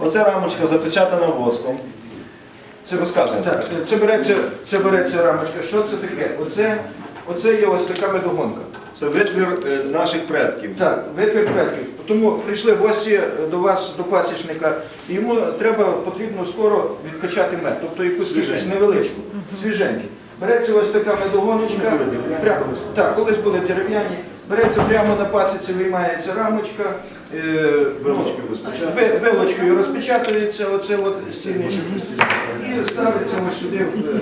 Оця рамочка запечатана воском. Це розказує. Так, це береться, це береться рамочка. Що це таке? Оце, оце є ось така медогонка. Це витвір е, наших предків. Так, витвір предків. Тому прийшли гості до вас, до пасічника, і йому треба, потрібно скоро відкачати мед, тобто якусь кількість невеличку, свіженький. Береться ось така медогоночка, прямо, колись. так, колись були дерев'яні, береться прямо на пасіці, виймається рамочка, е, ну, Вилочкою розпечатується. ви- вилочкою розпечатується оце от стільничок і ставиться ось сюди. в, е,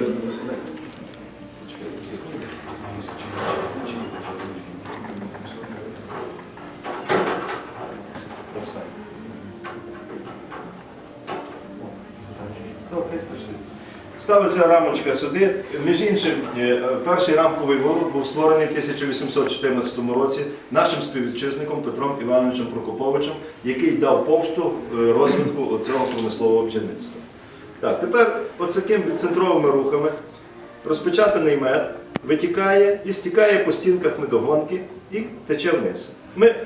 Ставиться рамочка сюди. Між іншим, е, перший рамковий вивод був створений в 1814 році нашим співвітчизником Петром Івановичем Прокоповичем, який дав поштовх е, розвитку цього промислового бджільництва. Так, тепер оцякими центровими рухами розпечатаний мед витікає і стікає по стінках медогонки і тече вниз. Ми е,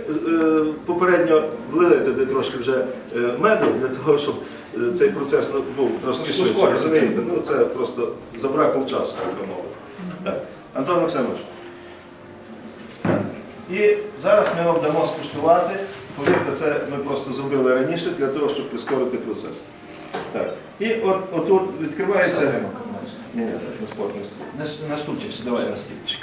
попередньо влили туди трошки вже е, меду для того, щоб е, цей процес ну, був трошки швидше. Розумієте? Ну це просто забракло часу, би мовити. Так. Антон Максимович. І зараз ми вам дамо скуштувати. Повірте, це ми просто зробили раніше для того, щоб прискорити процес. Так. І от отут відкривається. Ні, ні, на стіл. На, на стульчик, Давай давай. на стільчик.